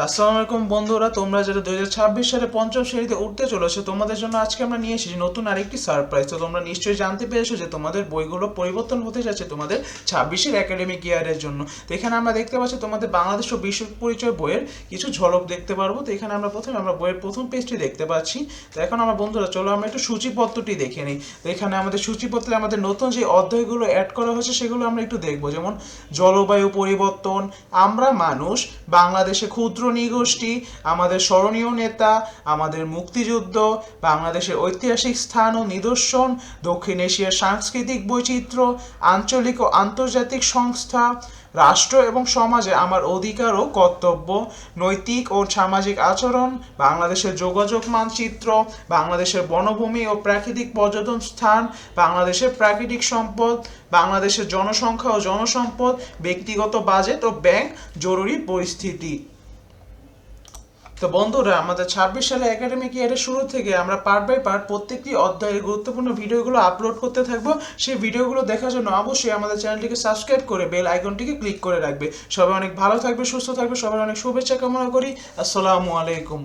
আসসালামু আলাইকুম বন্ধুরা, তোমরা যারা দুই হাজার সালে পঞ্চম শ্রেণীতে উঠতে চলেছো, তোমাদের জন্য আজকে আমরা নিয়ে এসেছি নতুন আরেকটি সারপ্রাইজ তো তোমরা নিশ্চয়ই জানতে পেরেছ যে তোমাদের বইগুলো পরিবর্তন হতে যাচ্ছে তোমাদের ছাব্বিশের একাডেমিক ইয়ারের জন্য। তো এখানে আমরা দেখতে পাচ্ছি তোমাদের বাংলাদেশ ও বিশ্ব পরিচয় বইয়ের কিছু ঝলক দেখতে পারব। তো এখানে আমরা প্রথমে আমরা বইয়ের প্রথম পেজটি দেখতে পাচ্ছি। তো এখন আমার বন্ধুরা, চলো আমরা একটু সূচিপত্রটি দেখে নিই। তো এখানে আমাদের সূচিপত্রে আমাদের নতুন যে অধ্যায়গুলো অ্যাড করা হয়েছে, সেগুলো আমরা একটু দেখব। যেমন, জলবায়ু পরিবর্তন, আমরা মানুষ, বাংলাদেশে ক্ষুদ্র নৃগোষ্ঠী, আমাদের স্মরণীয় নেতা, আমাদের মুক্তিযুদ্ধ, বাংলাদেশের ঐতিহাসিক স্থান ও নিদর্শন, দক্ষিণ এশিয়ার সাংস্কৃতিক বৈচিত্র্য, আঞ্চলিক ও আন্তর্জাতিক সংস্থা, রাষ্ট্র এবং সমাজে আমার অধিকার ও কর্তব্য, নৈতিক ও সামাজিক আচরণ, বাংলাদেশের যোগাযোগ মানচিত্র, বাংলাদেশের বনভূমি ও প্রাকৃতিক পর্যটন স্থান, বাংলাদেশের প্রাকৃতিক সম্পদ, বাংলাদেশের জনসংখ্যা ও জনসম্পদ, ব্যক্তিগত বাজেট ও ব্যাংক, জরুরি পরিস্থিতি। তো বন্ধুরা, আমাদের ছাব্বিশ সালে একাডেমিক ইয়ারের শুরু থেকে আমরা পার্ট বাই পার্ট প্রত্যেকটি অধ্যায়ের গুরুত্বপূর্ণ ভিডিওগুলো আপলোড করতে থাকব। সেই ভিডিওগুলো দেখার জন্য অবশ্যই আমাদের চ্যানেলটিকে সাবস্ক্রাইব করে বেল আইকনটিকে ক্লিক করে রাখবে। সবাই অনেক ভালো থাকবে, সুস্থ থাকবে, সবার অনেক শুভেচ্ছা কামনা করি। আসসালামু আলাইকুম।